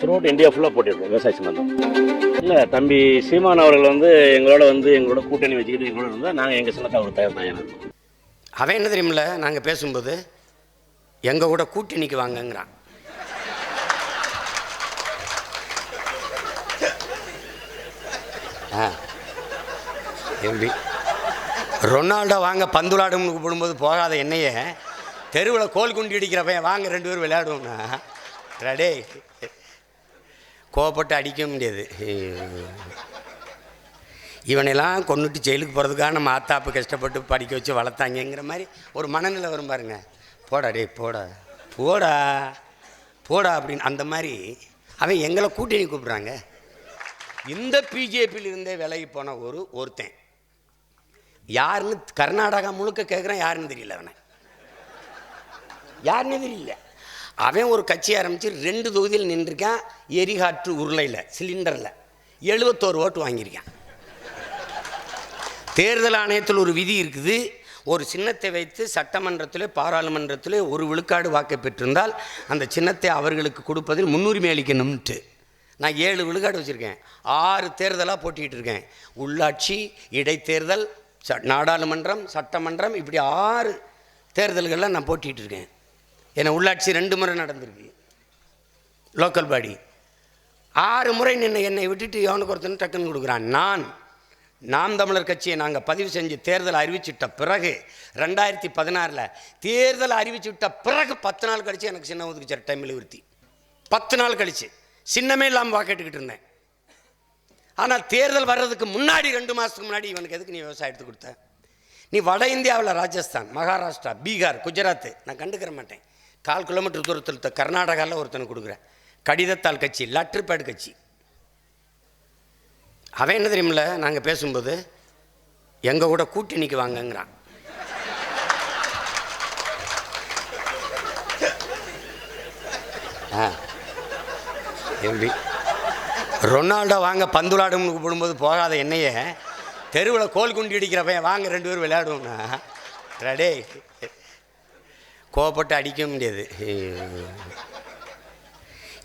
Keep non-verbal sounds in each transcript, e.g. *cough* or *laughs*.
Through India ஃபுல்லாக போட்டிருக்கோம் விவசாய சம்மந்தம் இல்லை தம்பி சீமான் அவர்கள் வந்து எங்களோட வந்து எங்களோட கூட்டணி வச்சுக்கிட்டு எங்களோட இருந்தால் நாங்கள் எங்கள் சின்னத்தை அவர் தயார் தான் அவன் என்ன தெரியுமில்ல நாங்கள் பேசும்போது எங்கள் கூட கூட்டணிக்கு வாங்கங்கிறான். ஆ. எப்படி? ரொனால்டோ வாங்க பந்துலாடும்னு கூப்பிடும்போது போகாத என்னையே தெருவில் கோல் குண்டி அடிக்கிறப்ப வாங்க ரெண்டு பேரும் விளையாடுவோம்னா ரெடே கோவப்பட்டு அடிக்க முடியாது. இவனெல்லாம் கொண்டுட்டு ஜெயிலுக்கு போகிறதுக்காக நம்ம ஆத்தாப்பு கஷ்டப்பட்டு படிக்க வச்சு வளர்த்தாங்கங்கிற மாதிரி ஒரு மனநிலை வரும் பாருங்க. போடா டே போடா. போடா. போடா அப்படின்னு அந்த மாதிரி அவன் எங்களை கூட்டணி கூப்பிட்றாங்க. இந்த பிஜேபியிலிருந்தே விலகி போன ஒரு ஒருத்தன். யாருன்னு கர்நாடகா முழுக்க கேட்குறான் யாருன்னு தெரியல அவனை. யாருன்னு தெரியல. அவன் ஒரு கட்சி ஆரம்பித்து ரெண்டு தொகுதியில் நின்றுருக்கான் எரிகாற்று உருளையில் சிலிண்டரில். எழுபத்தோரு ஓட்டு வாங்கியிருக்கான். தேர்தல் ஆணையத்தில் ஒரு விதி இருக்குது. ஒரு சின்னத்தை வைத்து சட்டமன்றத்திலே பாராளுமன்றத்திலே ஒரு விழுக்காடு வாக்கை பெற்றிருந்தால் அந்த சின்னத்தை அவர்களுக்கு கொடுப்பதில் முன்னுரிமை அளிக்கணும்ட்டு நான் ஏழு விழுக்காடு வச்சுருக்கேன். ஆறு தேர்தலாக போட்டிகிட்டு இருக்கேன். உள்ளாட்சி இடைத்தேர்தல் ச நாடாளுமன்றம் சட்டமன்றம் இப்படி ஆறு தேர்தல்களில் நான் போட்டிகிட்டு இருக்கேன். ஏன்னா உள்ளாட்சி ரெண்டு முறை நடந்திருக்கு. Local body. ஆறு முறை நின்று என்னை விட்டுட்டு எவனுக்கு ஒருத்தன் டக்குன்னு கொடுக்குறான். நான் நாம் தமிழர் கட்சியை நாங்கள் பதிவு செஞ்சு தேர்தல் அறிவிச்சுட்ட பிறகு ரெண்டாயிரத்தி பதினாறில் தேர்தல் அறிவிச்சுட்ட பிறகு பத்து நாள் கழித்து எனக்கு சின்ன ஒதுக்கு டைமில் விருத்தி பத்து நாள் கழிச்சு. சின்னமே இல்லாமல் வாக்கெட்டுக்கிட்டு இருந்தேன். ஆனால் தேர்தல் வர்றதுக்கு முன்னாடி ரெண்டு மாதத்துக்கு முன்னாடி இவனுக்கு எதுக்கு நீ விவசாயத்துக்கு கொடுத்த? நீ வட இந்தியாவில் ராஜஸ்தான் மகாராஷ்டிரா பீகார் குஜராத். நான் கண்டுக்கிற மாட்டேன். கால் கிலோமீட்டர் தூரத்தில் கர்நாடகாவில் ஒருத்தனுக்கு கொடுக்குறேன். கடிதத்தாள் கட்சி லெட்டர் பேட் கட்சி. அவன் என்ன தெரியுமில்ல நாங்கள் பேசும்போது எங்கள் கூட கூட்டணிக்கு வாங்கங்கிறான். ஆ. எப்படி? ரொனால்டோ வாங்க பந்துலாடும்னு கூப்பிடும்போது போகாத என்னையே தெருவில் கோல் குண்டி அடிக்கிறப்ப வாங்க ரெண்டு பேரும் விளையாடுவோம்னா. ரெடே கோவப்பட்டு அடிக்க முடியாது.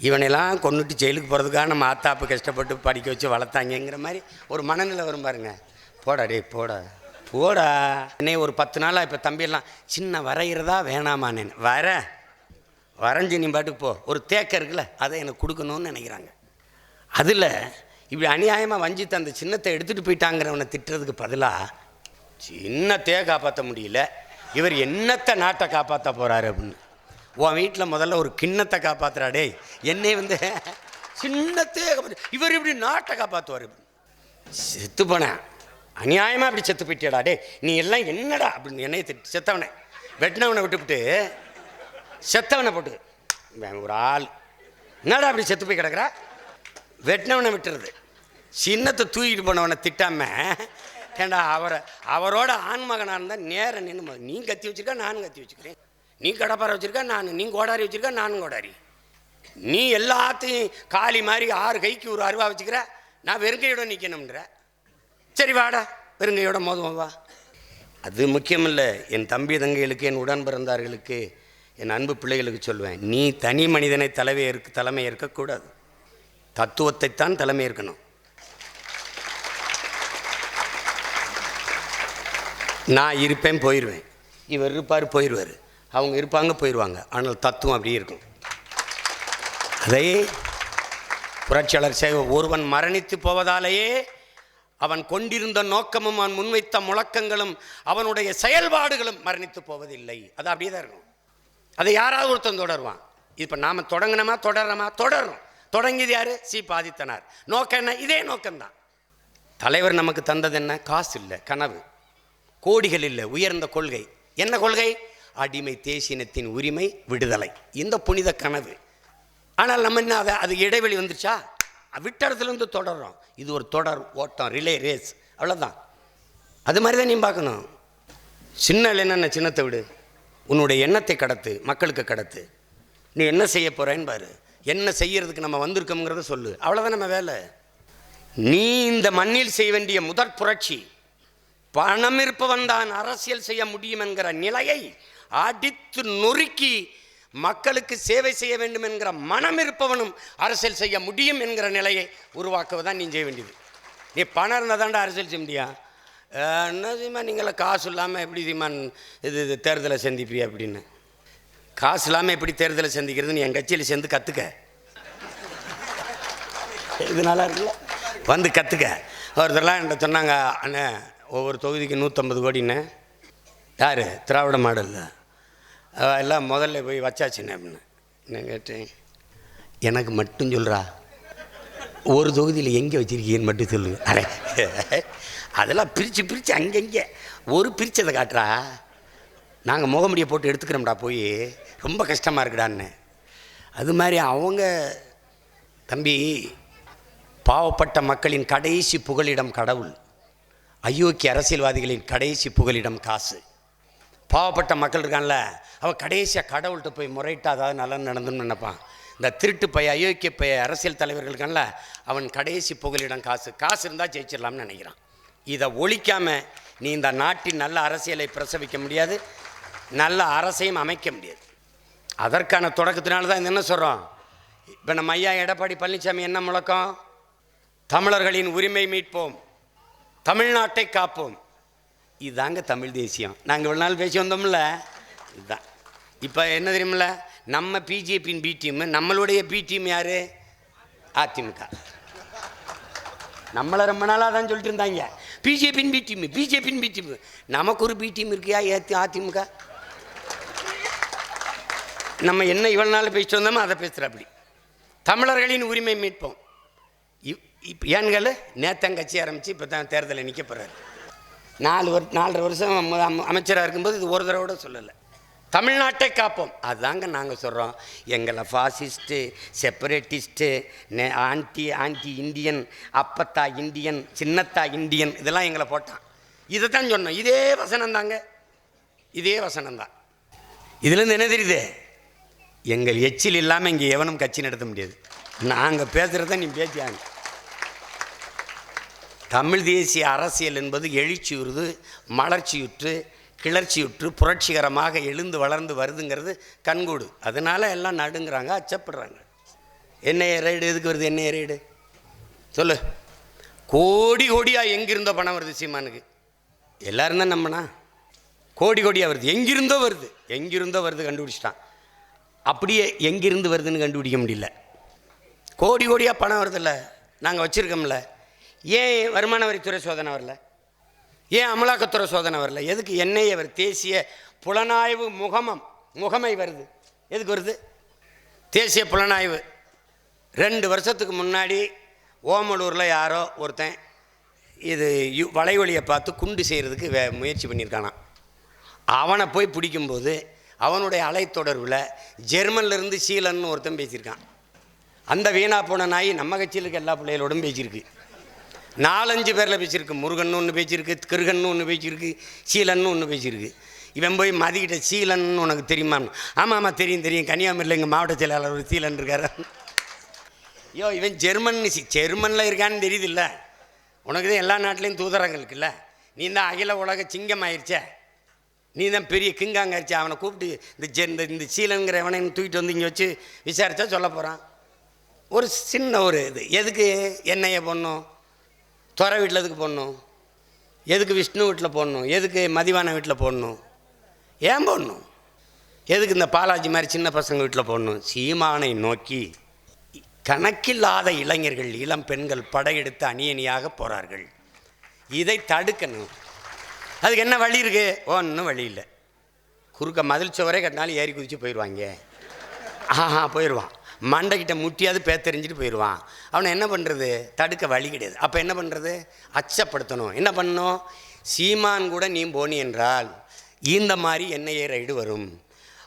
இவனெல்லாம் கொண்டுட்டு ஜெயிலுக்கு போகிறதுக்காக நம்ம ஆத்தாப்பு கஷ்டப்பட்டு படிக்க வச்சு வளர்த்தாங்கங்கிற மாதிரி ஒரு மனநிலை வரும் பாருங்க. போடா டே போடா. போடா. என்னை ஒரு பத்து நாளாக இப்போ தம்பியெல்லாம் சின்ன வரைகிறதா வேணாமான்னு வர. வரைஞ்சி நீ பாட்டுக்கு போ. ஒரு தேக்க இருக்குல்ல அதை எனக்கு கொடுக்கணும்னு நினைக்கிறாங்க. அதில் இப்படி அநியாயமாக வஞ்சித்து அந்த சின்னத்தை எடுத்துகிட்டு போயிட்டாங்கிறவனை திட்டுறதுக்கு பதிலாக சின்ன தேக்காப்பாற்ற முடியல. இவர் என்னத்தை நாட்டை காப்பாற்ற போகிறாரு அப்படின்னு. உன் வீட்டில் முதல்ல ஒரு கிண்ணத்தை காப்பாத்துறா டேய். என்னை வந்து சின்னத்தையே காப்பாத்து. இவர் இப்படி நாட்டை காப்பாற்றுவார் செத்து போனேன். அநியாயமாக அப்படி செத்து போயிட்டியடா டே நீ எல்லாம் என்னடா அப்படின்னு என்னையை திட்டு செத்தவனை. வெட்டினவனை விட்டுவிட்டு செத்தவனை போட்டு. ஒரு ஆள். என்னடா அப்படி செத்து போய் கிடக்குறா? வெட்டினவனை விட்டுறது. சின்னத்தை தூக்கிட்டு போனவனை திட்டாம ஏண்டா அவரை அவரோட ஆண்மகனாக இருந்தால் நேரம் நின்று நீ கத்தி வச்சுருக்க நானும் கத்தி வச்சுக்கிறேன் நீ கடப்பாரை வச்சுருக்க நான் நீ கோடாரி வச்சுருக்க நானும் கோடாரி. நீ எல்லாத்தையும் காலி மாதிரி ஆறு கைக்கு ஒரு அருவா வச்சுக்கிற நான் வெறுங்கையோட நிற்கணும்ன்ற சரி வாடா வெறுங்கையோட மோதுவோம் வா. அது முக்கியமில்லை. என் தம்பி தங்கைகளுக்கு என் உடன் பிறந்தார்களுக்கு என் அன்பு பிள்ளைகளுக்கு சொல்லுவேன் நீ தனி மனிதனை தலைமை ஏற்க தலைமை ஏற்கக்கூடாது. தத்துவத்தைத்தான் தலைமை ஏற்கணும். நான் இருப்பேன் போயிடுவேன் இவர் இருப்பார் போயிடுவார் அவங்க இருப்பாங்க போயிடுவாங்க ஆனால் தத்துவம் அப்படி இருக்கும். அதை புரட்சியாளர் சேவை ஒருவன் மரணித்து போவதாலேயே அவன் கொண்டிருந்த நோக்கமும் அவன் முன்வைத்த முழக்கங்களும் அவனுடைய செயல்பாடுகளும் மரணித்து போவதில்லை. அது அப்படியே தான் இருக்கும். அதை யாராவது ஒருத்தன் தொடருவான். இப்போ நாம் தொடங்கினோமா தொடர்றோமா தொடரும் தொடங்கியது யார்? சி. பாதித்தனார். நோக்கம் என்ன? இதே நோக்கம்தான். தலைவர் நமக்கு தந்தது என்ன? காசு இல்லை கனவு. கோடிகள் இல்லை உயர்ந்த கொள்கை. என்ன கொள்கை? அடிமை தேசினத்தின் உரிமை விடுதலை. இந்த புனித கனவு. ஆனால் நம்ம என்ன அதை அது இடைவெளி வந்துருச்சா? விட்டறதுலேருந்து தொடர்றோம். இது ஒரு தொடர் ஓட்டம் ரிலே ரேஸ். அவ்வளோதான் அது மாதிரி தான் நீ பார்க்கணும். சின்ன என்னென்ன சின்னத்தை விடு. உன்னுடைய எண்ணத்தை கடத்து மக்களுக்கு கடத்து. நீ என்ன செய்ய போகிறேன்னு பாரு. என்ன செய்யறதுக்கு நம்ம வந்திருக்கோங்கிறத சொல்லு. அவ்வளோதான் நம்ம வேலை. நீ இந்த மண்ணில் செய்ய வேண்டிய முதற் புரட்சி. பணம் இருப்பவன் தான் அரசியல் செய்ய முடியும் என்கிற நிலையை அடித்து நொறுக்கி மக்களுக்கு சேவை செய்ய வேண்டும் என்கிற மனம் இருப்பவனும் அரசியல் செய்ய முடியும் என்கிற நிலையை உருவாக்குவதான் நீ செய்ய வேண்டியது. நீ பணம் இருந்தால் தாண்டா அரசியல் செய்ய முடியும். என்ன சீமா நீங்களாம் காசு இல்லாமல் எப்படி சீமான் இது இது தேர்தலை சந்திப்பியா அப்படின்னு? காசு இல்லாமல் எப்படி தேர்தலை சந்திக்கிறதுன்னு என் கட்சியில் சேர்ந்து கற்றுக்க இது நல்லா இருக்குல்ல? வந்து கற்றுக்க ஒருத்தர்லாம் என்கிட்ட சொன்னாங்க அண்ணே ஒவ்வொரு தொகுதிக்கு நூற்றம்பது கோடின்னு. யார்? திராவிட மாடலில். எல்லாம் முதல்ல போய் வச்சாச்சுண்ணே அப்படின்னு. நான் கேட்டேன்? எனக்கு மட்டும் சொல்கிறா ஒரு தொகுதியில் எங்கே வச்சுருக்கீங்கன்னு மட்டும் சொல்லுங்க அரே. அதெல்லாம் பிரித்து பிரித்து அங்கங்கே. ஒரு பிரித்ததை காட்டுறா. நாங்கள் முகமுடியை போட்டு எடுத்துக்கிறோம்டா போய். ரொம்ப கஷ்டமாக இருக்குடான்னு. அது மாதிரி அவங்க தம்பி பாவப்பட்ட மக்களின் கடைசி புகலிடம் கடவுள். அயோக்கிய அரசியல்வாதிகளின் கடைசி புகலிடம் காசு. பாவப்பட்ட மக்கள் இருக்கான்ல அவன் கடைசியாக கடவுள்கிட்ட போய் முறையிட்டா அதாவது நல்லா நடந்துன்னு நினைப்பான். இந்த திருட்டு பைய அயோக்கிய பைய அரசியல் தலைவர்கள் இருக்கான்ல அவன் கடைசி புகலிடம் காசு. காசு இருந்தால் ஜெயிச்சிடலாம்னு நினைக்கிறான். இதை ஒழிக்காமல் நீ இந்த நாட்டின் நல்ல அரசியலை பிரசவிக்க முடியாது நல்ல அரசையும் அமைக்க முடியாது. அதற்கான தொடக்கத்தினால தான் இது என்ன சொல்கிறோம் இப்போ நம்ம ஐயா எடப்பாடி பழனிசாமி என்ன முழக்கம்? தமிழர்களின் உரிமை மீட்போம். தமிழ்நாட்டை காப்போம். இதுதாங்க தமிழ் தேசியம். நாங்கள் இவ்வளோ நாள் பேசி வந்தோம்ல? இதுதான் இப்போ என்ன தெரியுமில்ல? நம்ம பிஜேபியின் பி டீம் நம்மளுடைய பி டீம் யார்? அதிமுக. நம்மளை ரொம்ப நாளாக தான் சொல்லிட்டு இருந்தாங்க. பிஜேபியின் பி டீம் பிஜேபியின் பி டீம் நமக்கு ஒரு பி டீம் இருக்கியா? ஏத்தி அதிமுக? நம்ம என்ன இவ்வளோ நாள் பேசிட்டு வந்தோமோ அதை பேசுகிற அப்படி தமிழர்களின் உரிமை மீட்போம். இப்போ ஏன்கள்? நேத்தம் கட்சி ஆரம்பித்து இப்போ தான் தேர்தலில் நிற்க போகிறாரு நாலு வரு நாலரை வருஷம் அமைச்சராக இருக்கும்போது இது ஒரு தடவை கூட சொல்லலை. தமிழ்நாட்டை காப்போம். அதுதாங்க நாங்கள் சொல்கிறோம் எங்களை ஃபாசிஸ்ட்டு செப்பரேட்டிஸ்ட்டு நே ஆன்டி ஆன்டி இந்தியன் அப்பத்தா இந்தியன் சின்னத்தா இந்தியன் இதெல்லாம் எங்களை போட்டான். இதை தான் சொன்னோம். இதே வசனம் தாங்க. இதே வசனம் தான். இதுலேருந்து என்ன தெரியுது? எங்கள் எச்சில் இல்லாமல் இங்கே எவனும் கட்சி நடத்த முடியாது. நாங்கள் பேசுகிறத நீ பேசியாங்க. தமிழ் தேசிய அரசியல் என்பது எழுச்சியுறுது மலர்ச்சியுற்று கிளர்ச்சியுற்று புரட்சிகரமாக எழுந்து வளர்ந்து வருதுங்கிறது கண்கூடு. அதனால் எல்லாம் நடுங்கிறாங்க அச்சப்படுறாங்க. என்ஐஏ ரைடு எதுக்கு வருது என்ஐஏ ரைடு? சொல்லு. கோடி கோடியாக எங்கிருந்தோ பணம் வருது சீமானுக்கு. எல்லோரும் தான் நம்மனா கோடி கோடியாக வருது. எங்கிருந்தோ வருது. எங்கிருந்தோ வருது கண்டுபிடிச்சிட்டான். அப்படியே எங்கிருந்து வருதுன்னு கண்டுபிடிக்க முடியல. கோடி கோடியாக பணம் வருதில்ல. நாங்கள் வச்சுருக்கோம்ல. ஏன் வருமான வரித்துறை சோதனை வரல? ஏன் அமலாக்கத்துறை சோதனை வரல? எதுக்கு என்ஐஏ வருது தேசிய புலனாய்வு முகமம் முகமை வருது? எதுக்கு வருது? தேசிய புலனாய்வு. ரெண்டு வருஷத்துக்கு முன்னாடி ஓமலூரில் யாரோ ஒருத்தன் இது யு- வலைவலியை பார்த்து குண்டு செய்கிறதுக்கு வே முயற்சி பண்ணியிருக்கானான் அவனை போய் பிடிக்கும்போது அவனுடைய அலைத்தொடர்பில் ஜெர்மன்லேருந்து சீலன்னு ஒருத்தன் பேசியிருக்கான். அந்த வீணா போன நாய் நம்ம கட்சியில் இருக்க எல்லா பிள்ளைகளோடும் பேசியிருக்கு. நாலஞ்சு பேரில் பேசியிருக்கு. முருகன் ஒன்று பேச்சிருக்கு கிருகன் ஒன்று பேச்சிருக்கு சீலன்னு ஒன்று பேச்சிருக்கு இவன் போய் மதிக்கிட்ட சீலன் உனக்கு தெரியுமான்னு ஆமாம் ஆமாம் தெரியும் தெரியும். கன்னியாகுமரியில் எங்கள் மாவட்ட செயலாளர் ஒரு சீலன் இருக்கார். ஐயோ இவன் ஜெர்மன் சி ஜெர்மனில் இருக்கான்னு தெரியுதுல்ல. உனக்கு தான் எல்லா நாட்டிலையும் தூதரங்கள் இருக்குல்ல. நீ தான் அகில உலக சிங்கம் ஆயிடுச்சே நீ தான் பெரிய கிங்காங்காச்சு அவனை கூப்பிட்டு இந்த ஜெ இந்த இந்த சீலங்கிற எவனை தூக்கிட்டு வந்து இங்கே வச்சு விசாரித்தா சொல்ல போகிறான் ஒரு சின்ன ஒரு இது. எதுக்கு என்னைய பொண்ணும் துறை வீட்டில் எதுக்கு போடணும்? எதுக்கு விஷ்ணு வீட்டில் போடணும்? எதுக்கு மதிவான வீட்டில் போடணும்? ஏன் போடணும்? எதுக்கு இந்த பாலாஜி மாதிரி சின்ன பசங்க வீட்டில் போடணும்? சீமானை நோக்கி கணக்கில்லாத இளைஞர்கள் இளம் பெண்கள் படையெடுத்து அணியணியாக போகிறார்கள் இதை தடுக்கணும். அதுக்கு என்ன வழி இருக்கு? ஒன்றும் வழி இல்லை. குறுக்க மதில் சுவரே கட்டினாலும் ஏறி குதிச்சு போயிடுவாங்க. ஆஹா போயிடுவான். மண்டைக்கிட்ட முட்டியாவது பேத்தெறிஞ்சிட்டு போயிடுவான். அவனை என்ன பண்ணுறது தடுக்க வழி கிடையாது. அப்போ என்ன பண்ணுறது அச்சப்படுத்தணும். என்ன பண்ணணும்? சீமான் கூட நீ போனி என்றால் இந்த மாதிரி என்ஐஏ ரைடு வரும்.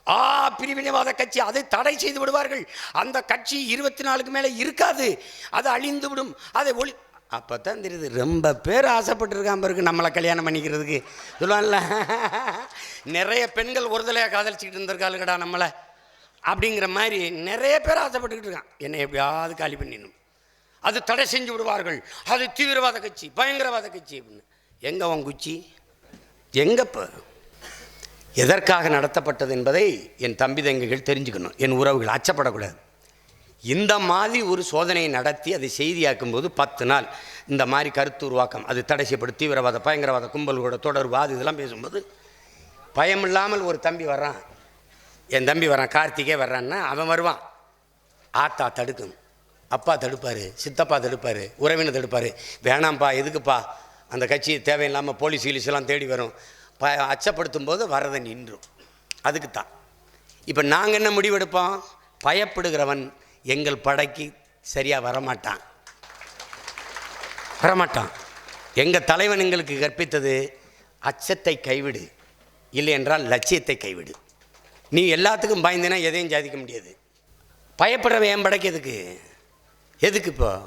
ஆ பிரிவினைவாத கட்சி அதை தடை செய்து விடுவார்கள். அந்த கட்சி இருபத்தி நாலுக்கு மேலே இருக்காது. அது அழிந்து விடும். அதை ஒளி அப்போ தான் தெரியுது. ரொம்ப பேர் ஆசைப்பட்டுருக்கான் பிறகு நம்மளை கல்யாணம் பண்ணிக்கிறதுக்கு. சொல்லுவான்ல. *laughs* நிறைய பெண்கள் ஒருதலையாக காதலிச்சுக்கிட்டு இருந்திருக்காளுங்கடா நம்மளை. அப்படிங்கிற மாதிரி நிறைய பேர் ஆசைப்பட்டுக்கிட்டு இருக்கான். என்னை எப்படியாவது காலி பண்ணிடணும். அது தடை செஞ்சு விடுவார்கள். அது தீவிரவாத கட்சி பயங்கரவாத கட்சி அப்படின்னு. எங்கே உன் குச்சி? எங்கப்போ எதற்காக நடத்தப்பட்டது என்பதை என் தம்பி தங்கைகள் தெரிஞ்சுக்கணும். என் உறவுகள் அச்சப்படக்கூடாது. இந்த மாதிரி ஒரு சோதனையை நடத்தி அதை செய்தியாக்கும் போது பத்து நாள் இந்த மாதிரி கருத்து உருவாக்கம் அது தடை செய்யப்படும் தீவிரவாத பயங்கரவாத கும்பல்களோட தொடர்பு அது இதெல்லாம் பேசும்போது பயமில்லாமல் ஒரு தம்பி வர்றான். என் தம்பி வரான் கார்த்திகே வர்றான்னா அவன் வருவான். ஆத்தா தடுக்கும். அப்பா தடுப்பார் சித்தப்பா தடுப்பார் உறவினர் தடுப்பார். வேணாம்ப்பா எதுக்குப்பா? அந்த கட்சி தேவையில்லாமல் போலீஸ் கீலீஸ்லாம் தேடி வரும். ப அச்சப்படுத்தும் போது வரதை நின்றும். அதுக்கு தான் இப்போ நாங்கள் என்ன முடிவெடுப்போம்? பயப்படுகிறவன் எங்கள் படைக்கு சரியாக வரமாட்டான். வரமாட்டான். எங்கள் தலைவன் எங்களுக்கு கற்பித்தது அச்சத்தை கைவிடு. இல்லை என்றால் லட்சியத்தை கைவிடு. நீ எல்லாத்துக்கும் பயந்தினா எதையும் சாதிக்க முடியாது. பயப்படுறவன் என் படைக்கு எதுக்கு? எதுக்கு இப்போ?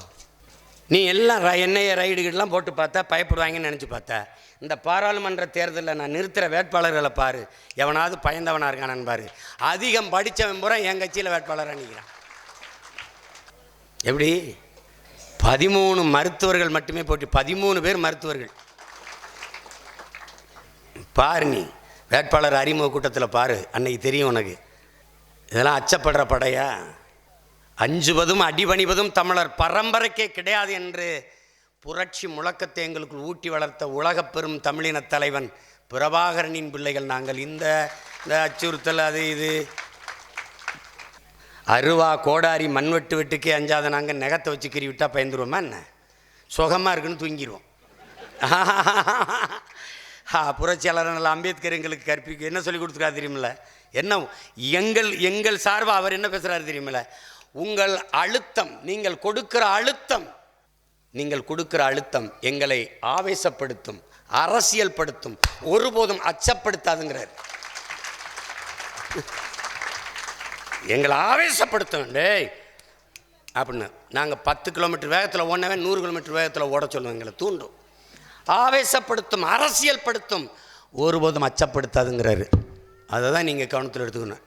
நீ எல்லாம் ர- என்ஐஏ ரைடுகள்லாம் போட்டு பார்த்தா பயப்படுவாங்கன்னு நினச்சி பார்த்தா இந்த பாராளுமன்ற தேர்தலில் நான் நிறுத்துகிற வேட்பாளர்களை பாரு. எவனாவது பயந்தவனாக இருக்கானான்னு பாரு. அதிகம் படித்தவன் பூரா என் கட்சியில் வேட்பாளராக நிற்கிறான் எப்படி? பதிமூணு மருத்துவர்கள் மட்டுமே போட்டி பதிமூணு பேர் மருத்துவர்கள். பாரு நீ. வேட்பாளர் அறிமுக கூட்டத்தில் பாரு அன்னைக்கு தெரியும் உனக்கு. இதெல்லாம் அச்சப்படுற படையா? அஞ்சுவதும் அடிபணிவதும் தமிழர் பரம்பரைக்கே கிடையாது என்று புரட்சி முழக்கத்தை எங்களுக்குள் ஊட்டி வளர்த்த உலகப் பெரும் தமிழின தலைவன் பிரபாகரனின் பிள்ளைகள் நாங்கள். இந்த இந்த அச்சுறுத்தல் அது இது. அருவா கோடாரி மண்வெட்டு வெட்டுக்கே அஞ்சாத நாங்கள் நெகத்தை வச்சு கிரி விட்டால் பயந்துருவோமா என்ன? சுகமாக இருக்குன்னு தூங்கிடுவோம் *laughs* புரட்சியாளர் நல்ல அம்பேத்கர் எங்களுக்கு கற்பிக்க என்ன சொல்லி கொடுத்துருக்காரு தெரியுமில்ல? என்ன எங்கள் எங்கள் சார்பாக அவர் என்ன பேசுகிறாரு தெரியுமில்ல? உங்கள் அழுத்தம் நீங்கள் கொடுக்கிற அழுத்தம் நீங்கள் கொடுக்கிற அழுத்தம் எங்களை ஆவேசப்படுத்தும் அரசியல் படுத்தும் ஒருபோதும் அச்சப்படுத்தாதுங்கிறார். எங்களை ஆவேசப்படுத்தும் டேய். அப்படின்னு நாங்கள் பத்து கிலோமீட்டர் வேகத்தில் ஓடனவே நூறு கிலோமீட்டர் வேகத்தில் ஓட சொல்லுவோம் எங்களை தூண்டும். ஆவேசப்படுத்தும் அரசியல் படுத்தும் ஒருபோதும் அச்சப்படுத்தாதுங்கிறாரு. அதை தான் நீங்கள் கவனத்தில் எடுத்துக்கணும்.